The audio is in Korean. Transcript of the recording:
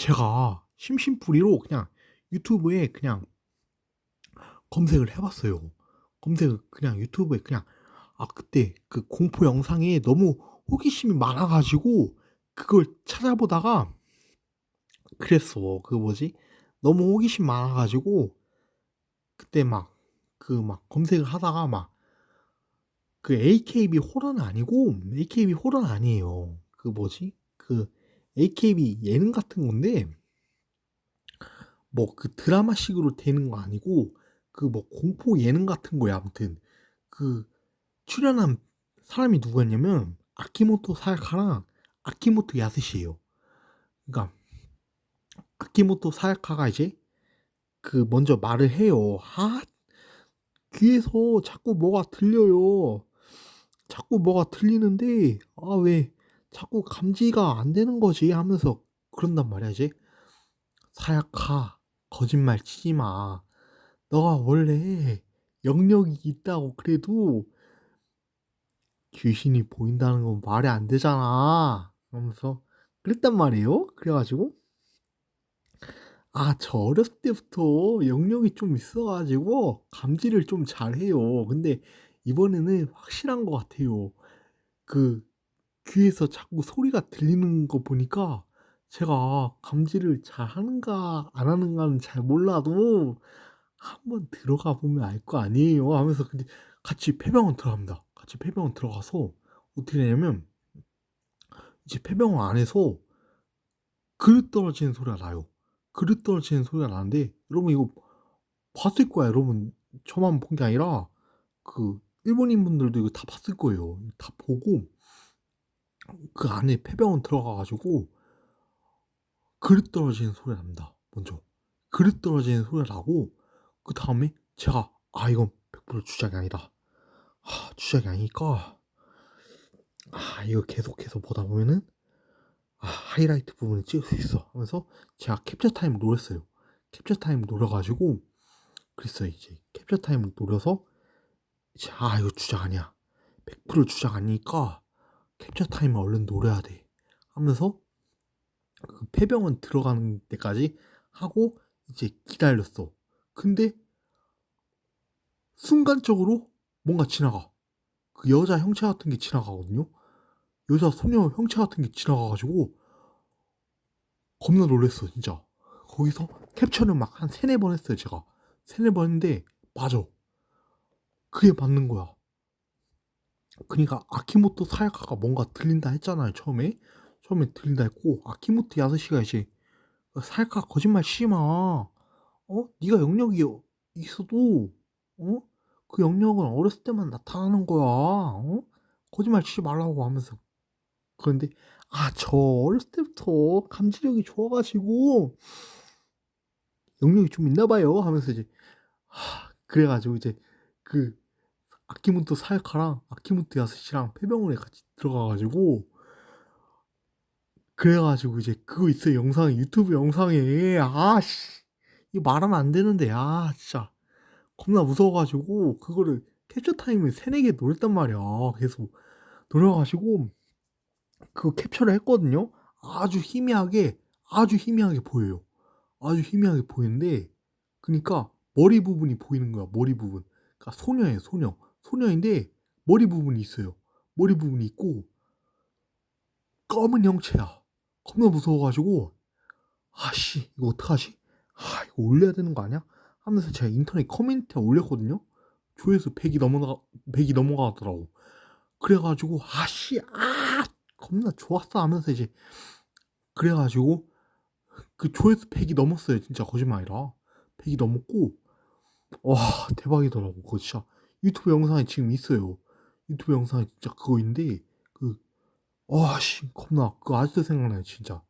제가 심심풀이로 그냥 유튜브에 그냥 검색을 해봤어요. 검색을 그냥 유튜브에 그냥 아 그때 그 공포 영상에 너무 호기심이 많아가지고 그걸 찾아보다가 그랬어. 그 뭐지? 너무 호기심 많아가지고 그때 막 그 막 검색을 하다가 막 그 AKB 호러는 아니고 AKB 호러는 아니에요. 그 뭐지? 그 AKB 예능 같은 건데 뭐 그 드라마식으로 되는 거 아니고 그 뭐 공포 예능 같은 거야 아무튼 그 출연한 사람이 누구였냐면 아키모토 사야카랑 아키모토 야스시예요. 그러니까 아키모토 사야카가 이제 그 먼저 말을 해요. 아 귀에서 자꾸 뭐가 들려요. 자꾸 뭐가 들리는데 아 왜 자꾸 감지가 안 되는 거지 하면서 그런단 말이야 이제 사야카 거짓말 치지 마. 너가 원래 영역이 있다고 그래도 귀신이 보인다는 건 말이 안 되잖아. 그러면서 그랬단 말이에요. 그래가지고 아, 저 어렸을 때부터 영역이 좀 있어가지고 감지를 좀 잘해요. 근데 이번에는 확실한 것 같아요. 그 귀에서 자꾸 소리가 들리는 거 보니까 제가 감지를 잘 하는가 안 하는가는 잘 몰라도 한번 들어가 보면 알 거 아니에요 하면서 근데 같이 폐병원 들어갑니다. 같이 폐병원 들어가서 어떻게 되냐면 이제 폐병원 안에서 그릇 떨어지는 소리가 나요. 그릇 떨어지는 소리가 나는데 여러분 이거 봤을 거야 여러분 저만 본 게 아니라 그 일본인 분들도 이거 다 봤을 거예요. 다 보고 그 안에 폐병원 들어가가지고 그릇 떨어지는 소리가 납니다. 먼저 그릇 떨어지는 소리가 나고 그 다음에 제가 아 이건 100% 주작이 아니다. 아 주작이 아니니까 아 이거 계속해서 보다 보면은 아 하이라이트 부분을 찍을 수 있어 하면서 제가 캡처 타임을 노렸어요. 캡처 타임을 노려가지고 그랬어요 이제 캡처 타임을 노려서 이제 아 이거 주작 아니야 100% 주작 아니니까 캡처 타임을 얼른 노려야 돼. 하면서 그 폐병원 들어가는 데까지 하고 이제 기다렸어. 근데 순간적으로 뭔가 지나가. 그 여자 형체 같은 게 지나가거든요. 여자 소녀 형체 같은 게 지나가가지고 겁나 놀랬어 진짜. 거기서 캡처를 막 한 세네 번 했어요 제가. 세네 번 했는데 맞아. 그게 맞는 거야 그러니까 아키모토 사야카가 뭔가 들린다 했잖아요 처음에. 처음에 들린다 했고 아키모토 야스시가 이제 사야카 거짓말 치지마. 어? 네가 영역이 있어도 어? 그 영역은 어렸을 때만 나타나는 거야. 어? 거짓말 치지 말라고 하면서. 그런데 아 저 어렸을 때부터 감지력이 좋아가지고 영역이 좀 있나 봐요 하면서 이제 하, 그래가지고 이제 그 아키모토 사야카랑 아키모토 야스시랑 폐병원에 같이 들어가가지고 그래가지고 이제 그거 있어요. 영상 유튜브 영상에. 아씨. 이거 말하면 안 되는데. 아 진짜. 겁나 무서워가지고 그거를 캡처 타임을 세네 개 노렸단 말이야. 계속 노려가지고 그 캡처를 했거든요. 아주 희미하게 아주 희미하게 보여요. 아주 희미하게 보이는데 그니까 머리 부분이 보이는 거야 머리 부분. 그러니까 소녀예요 소녀 소녀인데 머리 부분이 있어요. 머리 부분이 있고 검은 형체야. 겁나 무서워가지고 아씨 이거 어떡하지? 아 이거 올려야 되는 거 아니야? 하면서 제가 인터넷 커뮤니티에 올렸거든요. 조회수 100이 넘어가 100이 넘어가더라고. 그래가지고 아씨 아 겁나 좋았어 하면서 이제 그래가지고 그 조회수 100이 넘었어요 진짜 거짓말이라. 100이 넘었고 와 대박이더라고 그거 진짜 유튜브 영상이 지금 있어요. 유튜브 영상이 진짜 그거인데 그 와씨 겁나. 그거 아직도 생각나요 진짜